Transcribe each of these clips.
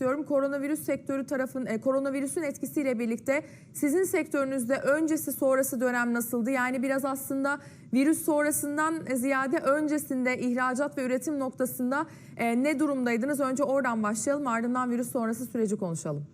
istiyorum. Koronavirüs sektörü tarafın e, koronavirüsün etkisiyle birlikte sizin sektörünüzde öncesi sonrası dönem nasıldı? Yani biraz aslında virüs sonrasından ziyade öncesinde ihracat ve üretim noktasında e, ne durumdaydınız? Önce oradan başlayalım ardından virüs sonrası süreci konuşalım.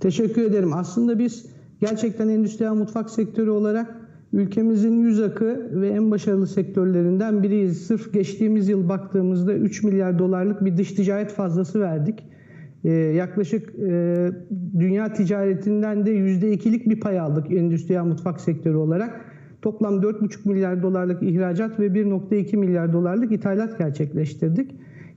Teşekkür ederim. Aslında biz gerçekten endüstriyel mutfak sektörü olarak ülkemizin yüz akı ve en başarılı sektörlerinden biriyiz. Sırf geçtiğimiz yıl baktığımızda 3 milyar dolarlık bir dış ticaret fazlası verdik. Ee, yaklaşık e, dünya ticaretinden de %2'lik bir pay aldık endüstriyel mutfak sektörü olarak. Toplam 4,5 milyar dolarlık ihracat ve 1,2 milyar dolarlık ithalat gerçekleştirdik.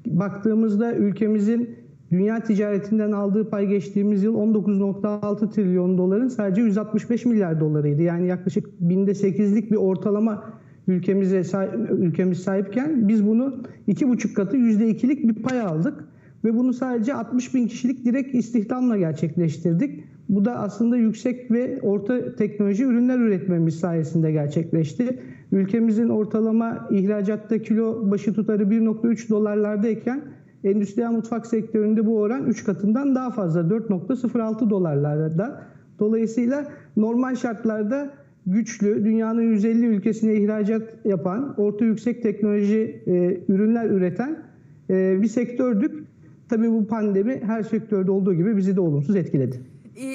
Baktığımızda ülkemizin dünya ticaretinden aldığı pay geçtiğimiz yıl 19.6 trilyon doların sadece 165 milyar dolarıydı. Yani yaklaşık binde 8'lik bir ortalama ülkemize ülkemiz sahipken biz bunu iki buçuk katı %2'lik bir pay aldık ve bunu sadece 60 bin kişilik direkt istihdamla gerçekleştirdik. Bu da aslında yüksek ve orta teknoloji ürünler üretmemiz sayesinde gerçekleşti. Ülkemizin ortalama ihracatta kilo başı tutarı 1.3 dolarlardayken endüstriyel mutfak sektöründe bu oran 3 katından daha fazla 4.06 dolarlarda. Dolayısıyla normal şartlarda güçlü, dünyanın 150 ülkesine ihracat yapan, orta yüksek teknoloji e, ürünler üreten e, bir sektördük. Tabii bu pandemi her sektörde olduğu gibi bizi de olumsuz etkiledi.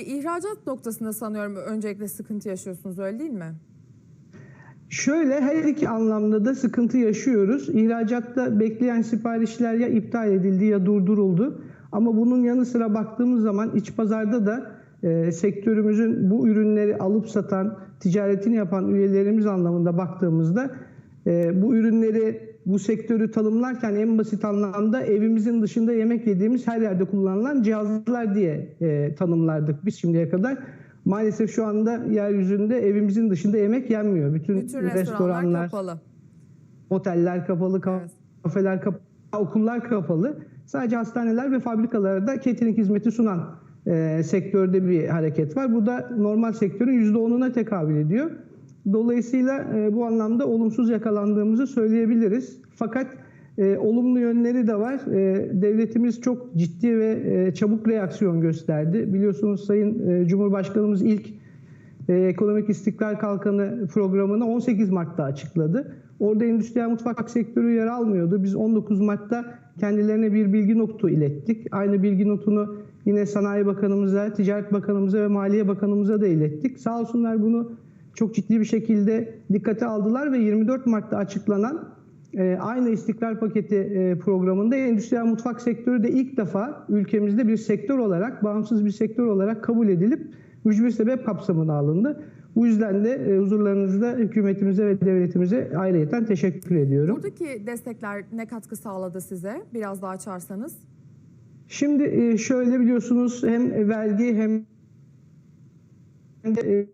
İhracat noktasında sanıyorum öncelikle sıkıntı yaşıyorsunuz öyle değil mi? Şöyle her iki anlamda da sıkıntı yaşıyoruz. İhracatta bekleyen siparişler ya iptal edildi ya durduruldu. Ama bunun yanı sıra baktığımız zaman iç pazarda da e, sektörümüzün bu ürünleri alıp satan, ticaretini yapan üyelerimiz anlamında baktığımızda e, bu ürünleri bu sektörü tanımlarken en basit anlamda evimizin dışında yemek yediğimiz her yerde kullanılan cihazlar diye e, tanımlardık biz şimdiye kadar. Maalesef şu anda yeryüzünde evimizin dışında yemek yenmiyor. Bütün, Bütün restoranlar, restoranlar, kapalı. oteller kapalı, Evet. kafeler kapalı, okullar kapalı. Sadece hastaneler ve fabrikalarda catering hizmeti sunan e, sektörde bir hareket var. Bu da normal sektörün %10'una tekabül ediyor. Dolayısıyla e, bu anlamda olumsuz yakalandığımızı söyleyebiliriz. Fakat e, olumlu yönleri de var. E, devletimiz çok ciddi ve e, çabuk reaksiyon gösterdi. Biliyorsunuz Sayın e, Cumhurbaşkanımız ilk e, Ekonomik İstikrar Kalkanı programını 18 Mart'ta açıkladı. Orada endüstriyel mutfak sektörü yer almıyordu. Biz 19 Mart'ta kendilerine bir bilgi notu ilettik. Aynı bilgi notunu yine Sanayi Bakanımıza, Ticaret Bakanımıza ve Maliye Bakanımıza da ilettik. Sağ olsunlar bunu çok ciddi bir şekilde dikkate aldılar ve 24 Mart'ta açıklanan e, aynı istikrar paketi e, programında endüstriyel mutfak sektörü de ilk defa ülkemizde bir sektör olarak, bağımsız bir sektör olarak kabul edilip mücbir sebep kapsamına alındı. Bu yüzden de e, huzurlarınızda hükümetimize ve devletimize ayrıyeten teşekkür ediyorum. Buradaki destekler ne katkı sağladı size? Biraz daha açarsanız. Şimdi e, şöyle biliyorsunuz hem vergi hem de e,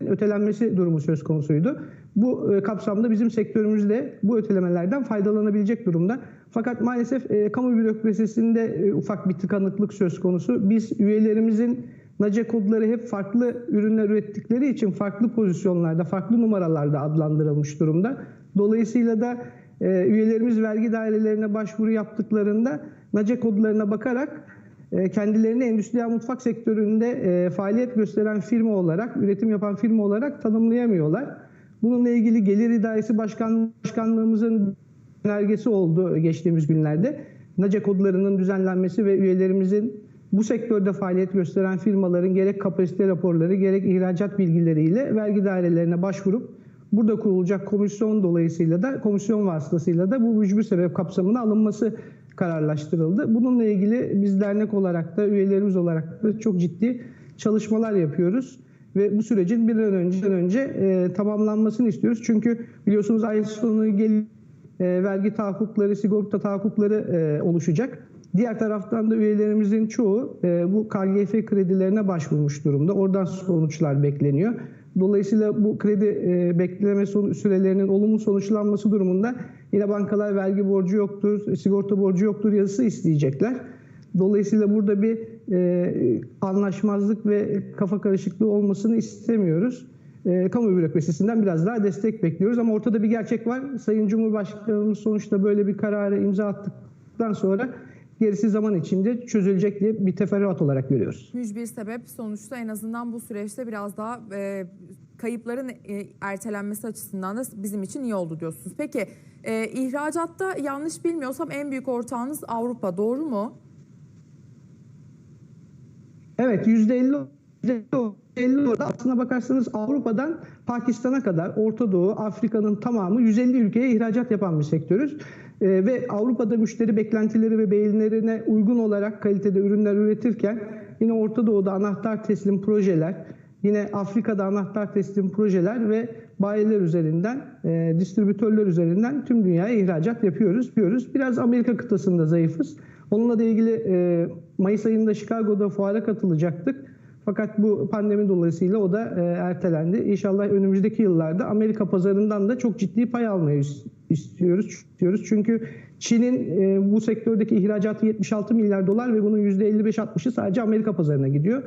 ötelenmesi durumu söz konusuydu. Bu e, kapsamda bizim sektörümüzde bu ötelemelerden faydalanabilecek durumda. Fakat maalesef e, kamu bürokrasisinde e, ufak bir tıkanıklık söz konusu. Biz üyelerimizin NACE kodları hep farklı ürünler ürettikleri için farklı pozisyonlarda, farklı numaralarda adlandırılmış durumda. Dolayısıyla da e, üyelerimiz vergi dairelerine başvuru yaptıklarında NACE kodlarına bakarak e, kendilerini endüstriyel mutfak sektöründe e, faaliyet gösteren firma olarak, üretim yapan firma olarak tanımlayamıyorlar. Bununla ilgili Gelir İdaresi Başkan, Başkanlığımızın önergesi oldu geçtiğimiz günlerde. NACE kodlarının düzenlenmesi ve üyelerimizin bu sektörde faaliyet gösteren firmaların gerek kapasite raporları gerek ihracat bilgileriyle vergi dairelerine başvurup burada kurulacak komisyon dolayısıyla da komisyon vasıtasıyla da bu mücbir sebep kapsamına alınması kararlaştırıldı. Bununla ilgili biz dernek olarak da üyelerimiz olarak da çok ciddi çalışmalar yapıyoruz ve bu sürecin bir an önce önce e, tamamlanmasını istiyoruz. Çünkü biliyorsunuz ay sonu gel e, vergi tahakkukları, sigorta tahakkukları e, oluşacak. Diğer taraftan da üyelerimizin çoğu e, bu KGF kredilerine başvurmuş durumda. Oradan sonuçlar bekleniyor. Dolayısıyla bu kredi e, bekleme sürelerinin olumlu sonuçlanması durumunda yine bankalar vergi borcu yoktur, sigorta borcu yoktur yazısı isteyecekler. Dolayısıyla burada bir e, anlaşmazlık ve kafa karışıklığı olmasını istemiyoruz. E, kamu bürokrasisinden biraz daha destek bekliyoruz ama ortada bir gerçek var. Sayın Cumhurbaşkanımız sonuçta böyle bir kararı imza attıktan sonra Gerisi zaman içinde çözülecek diye bir teferruat olarak görüyoruz. Mücbir sebep sonuçta en azından bu süreçte biraz daha e, kayıpların e, ertelenmesi açısından da bizim için iyi oldu diyorsunuz. Peki e, ihracatta yanlış bilmiyorsam en büyük ortağınız Avrupa doğru mu? Evet %50 %50 orada aslına bakarsanız Avrupa'dan Pakistan'a kadar Orta Doğu, Afrika'nın tamamı 150 ülkeye ihracat yapan bir sektörüz. Ee, ve Avrupa'da müşteri beklentileri ve beğenilerine uygun olarak kalitede ürünler üretirken yine Orta Doğu'da anahtar teslim projeler, yine Afrika'da anahtar teslim projeler ve bayiler üzerinden, e, distribütörler üzerinden tüm dünyaya ihracat yapıyoruz. yapıyoruz. Biraz Amerika kıtasında zayıfız. Onunla da ilgili e, Mayıs ayında Chicago'da fuara katılacaktık. Fakat bu pandemi dolayısıyla o da e, ertelendi. İnşallah önümüzdeki yıllarda Amerika pazarından da çok ciddi pay almayı is- istiyoruz. istiyoruz. Çünkü Çin'in e, bu sektördeki ihracatı 76 milyar dolar ve bunun %55-60'ı sadece Amerika pazarına gidiyor.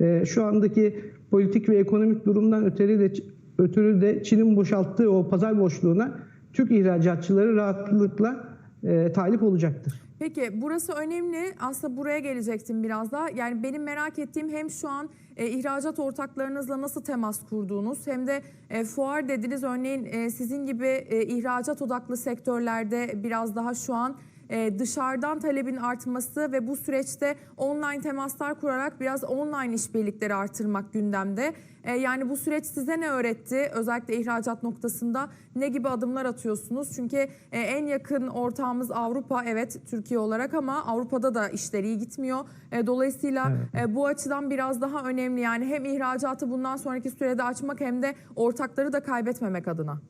E, şu andaki politik ve ekonomik durumdan ötürü de ötürü de Çin'in boşalttığı o pazar boşluğuna Türk ihracatçıları rahatlıkla e, talip olacaktır. Peki burası önemli. Aslında buraya gelecektim biraz daha. Yani benim merak ettiğim hem şu an e, ihracat ortaklarınızla nasıl temas kurduğunuz hem de e, fuar dediniz örneğin e, sizin gibi e, ihracat odaklı sektörlerde biraz daha şu an e, dışarıdan talebin artması ve bu süreçte online temaslar kurarak biraz online işbirlikleri artırmak gündemde. E, yani bu süreç size ne öğretti? Özellikle ihracat noktasında ne gibi adımlar atıyorsunuz? Çünkü e, en yakın ortağımız Avrupa evet Türkiye olarak ama Avrupa'da da işler iyi gitmiyor. E, dolayısıyla e, bu açıdan biraz daha önemli. Yani hem ihracatı bundan sonraki sürede açmak hem de ortakları da kaybetmemek adına.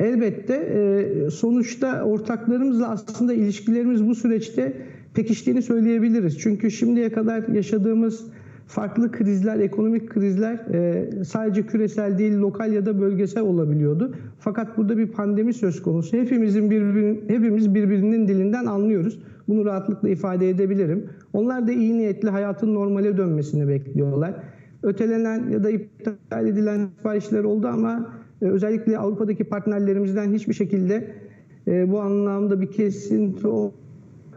Elbette e, sonuçta ortaklarımızla aslında ilişkilerimiz bu süreçte pekiştiğini söyleyebiliriz. Çünkü şimdiye kadar yaşadığımız farklı krizler, ekonomik krizler e, sadece küresel değil, lokal ya da bölgesel olabiliyordu. Fakat burada bir pandemi söz konusu. Hepimizin birbirin, hepimiz birbirinin dilinden anlıyoruz. Bunu rahatlıkla ifade edebilirim. Onlar da iyi niyetli hayatın normale dönmesini bekliyorlar. Ötelenen ya da iptal edilen siparişler oldu ama özellikle Avrupa'daki partnerlerimizden hiçbir şekilde e, bu anlamda bir kesinti o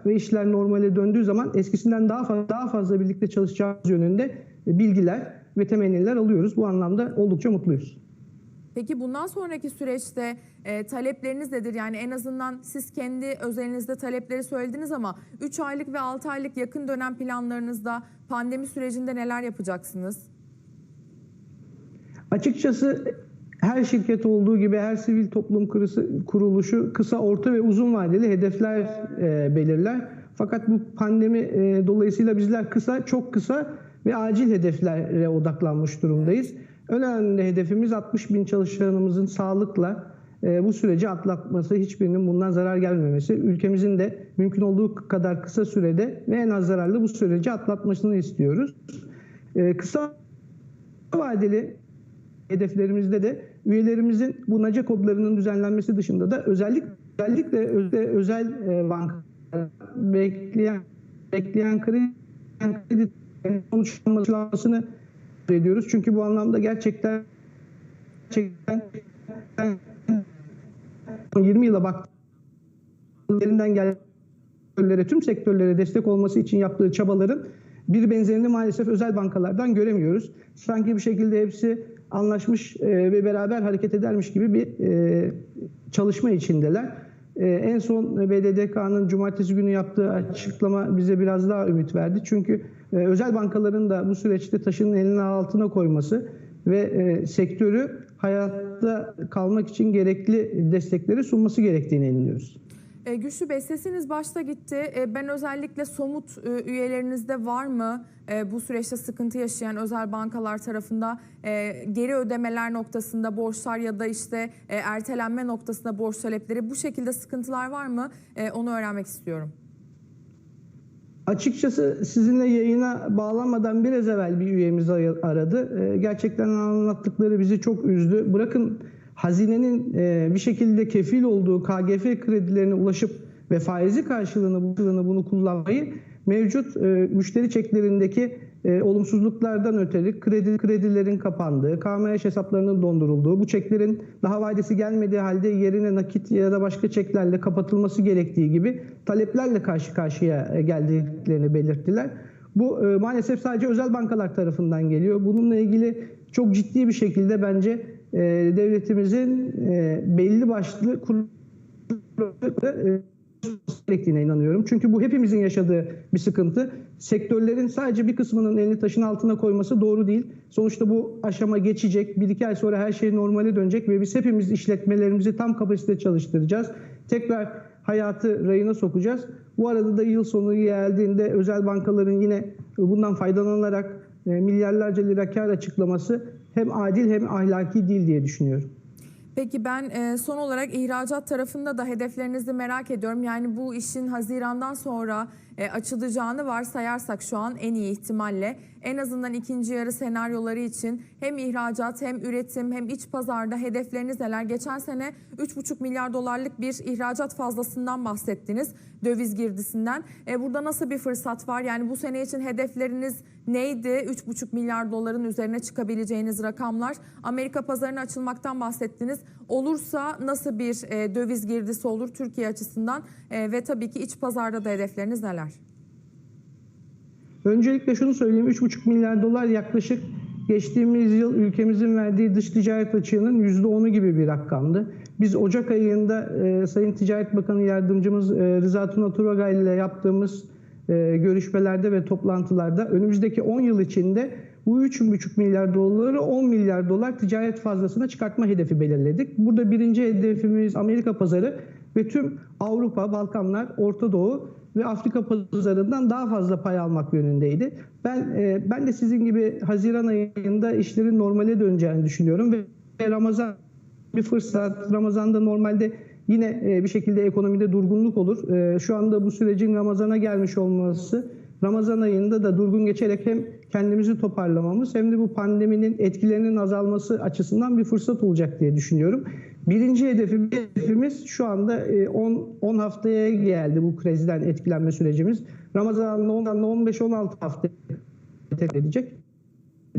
ve işler normale döndüğü zaman eskisinden daha fazla, daha fazla birlikte çalışacağımız yönünde e, bilgiler ve temenniler alıyoruz. Bu anlamda oldukça mutluyuz. Peki bundan sonraki süreçte e, talepleriniz nedir? Yani en azından siz kendi özelinizde talepleri söylediniz ama 3 aylık ve 6 aylık yakın dönem planlarınızda pandemi sürecinde neler yapacaksınız? Açıkçası her şirket olduğu gibi her sivil toplum kuruluşu kısa, orta ve uzun vadeli hedefler e, belirler. Fakat bu pandemi e, dolayısıyla bizler kısa, çok kısa ve acil hedeflere odaklanmış durumdayız. Önemli hedefimiz 60 bin çalışanımızın sağlıkla e, bu süreci atlatması, hiçbirinin bundan zarar gelmemesi. Ülkemizin de mümkün olduğu kadar kısa sürede ve en az zararlı bu süreci atlatmasını istiyoruz. Kısa vadeli hedeflerimizde de üyelerimizin bu NACE kodlarının düzenlenmesi dışında da özellik özellikle özel, özel e, banka bekleyen bekleyen kredi sonuçlanmasını ediyoruz. Çünkü bu anlamda gerçekten gerçekten 20 yıla baktığımızdan gelen tüm sektörlere destek olması için yaptığı çabaların bir benzerini maalesef özel bankalardan göremiyoruz. Sanki bir şekilde hepsi anlaşmış e, ve beraber hareket edermiş gibi bir e, çalışma içindeler. E, En son BDDK'nın cumartesi günü yaptığı açıklama bize biraz daha ümit verdi. Çünkü özel bankaların da bu süreçte taşının elinin altına koyması ve sektörü hayatta kalmak için gerekli destekleri sunması gerektiğine inanıyoruz. E, Güçlü Bey sesiniz başta gitti. E, ben özellikle somut e, üyelerinizde var mı e, bu süreçte sıkıntı yaşayan özel bankalar tarafında e, geri ödemeler noktasında borçlar ya da işte e, ertelenme noktasında borç talepleri bu şekilde sıkıntılar var mı? E, onu öğrenmek istiyorum. Açıkçası sizinle yayına bağlanmadan biraz evvel bir üyemiz aradı. Ee, Gerçekten anlattıkları bizi çok üzdü. Bırakın hazinenin e, bir şekilde kefil olduğu KGF kredilerine ulaşıp ve faizi karşılığını bunu kullanmayı mevcut e, müşteri çeklerindeki e, olumsuzluklardan ötürü kredi kredilerin kapandığı, KMH hesaplarının dondurulduğu, bu çeklerin daha vadesi gelmediği halde yerine nakit ya da başka çeklerle kapatılması gerektiği gibi taleplerle karşı karşıya e, geldiklerini belirttiler. Bu e, maalesef sadece özel bankalar tarafından geliyor. Bununla ilgili çok ciddi bir şekilde bence e, devletimizin e, belli başlı kuruluşları e, gerektiğine inanıyorum. Çünkü bu hepimizin yaşadığı bir sıkıntı. Sektörlerin sadece bir kısmının elini taşın altına koyması doğru değil. Sonuçta bu aşama geçecek. Bir iki ay sonra her şey normale dönecek ve biz hepimiz işletmelerimizi tam kapasite çalıştıracağız. Tekrar hayatı rayına sokacağız. Bu arada da yıl sonu geldiğinde özel bankaların yine bundan faydalanarak e, milyarlarca lira kar açıklaması hem adil hem ahlaki değil diye düşünüyorum. Peki ben e, son olarak ihracat tarafında da hedeflerinizi merak ediyorum. Yani bu işin Haziran'dan sonra e, açılacağını varsayarsak şu an en iyi ihtimalle en azından ikinci yarı senaryoları için hem ihracat hem üretim hem iç pazarda hedefleriniz neler? Geçen sene 3,5 milyar dolarlık bir ihracat fazlasından bahsettiniz döviz girdisinden. E, burada nasıl bir fırsat var? Yani bu sene için hedefleriniz neydi? 3,5 milyar doların üzerine çıkabileceğiniz rakamlar. Amerika pazarına açılmaktan bahsettiniz. Olursa nasıl bir e, döviz girdisi olur Türkiye açısından? E, ve tabii ki iç pazarda da hedefleriniz neler? Öncelikle şunu söyleyeyim. 3,5 milyar dolar yaklaşık geçtiğimiz yıl ülkemizin verdiği dış ticaret açığının %10'u gibi bir rakamdı. Biz Ocak ayında e, Sayın Ticaret Bakanı Yardımcımız e, Rıza Tuna ile yaptığımız e, görüşmelerde ve toplantılarda önümüzdeki 10 yıl içinde bu 3,5 milyar doları 10 milyar dolar ticaret fazlasına çıkartma hedefi belirledik. Burada birinci hedefimiz Amerika pazarı ve tüm Avrupa, Balkanlar, Orta Doğu ve Afrika pazarından daha fazla pay almak yönündeydi. Ben e, ben de sizin gibi Haziran ayında işlerin normale döneceğini düşünüyorum ve Ramazan bir fırsat. Ramazan'da normalde yine e, bir şekilde ekonomide durgunluk olur. E, Şu anda bu sürecin Ramazan'a gelmiş olması Ramazan ayında da durgun geçerek hem kendimizi toparlamamız hem de bu pandeminin etkilerinin azalması açısından bir fırsat olacak diye düşünüyorum. Birinci hedefimiz, şu anda e, 10, 10 haftaya geldi bu krizden etkilenme sürecimiz. Ramazan'la 10'dan 15-16 hafta edecek.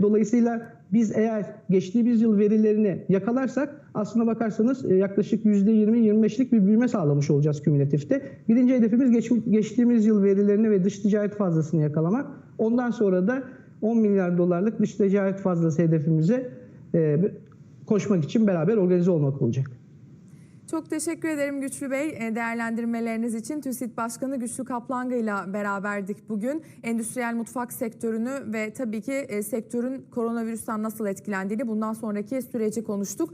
Dolayısıyla biz eğer geçtiğimiz yıl verilerini yakalarsak aslına bakarsanız e, yaklaşık %20-25'lik bir büyüme sağlamış olacağız kümülatifte. Birinci hedefimiz geç, geçtiğimiz yıl verilerini ve dış ticaret fazlasını yakalamak. Ondan sonra da 10 milyar dolarlık dış ticaret fazlası hedefimize e, koşmak için beraber organize olmak olacak. Çok teşekkür ederim Güçlü Bey e, değerlendirmeleriniz için. TÜSİT Başkanı Güçlü Kaplangı ile beraberdik bugün. Endüstriyel mutfak sektörünü ve tabii ki e, sektörün koronavirüsten nasıl etkilendiğini bundan sonraki süreci konuştuk.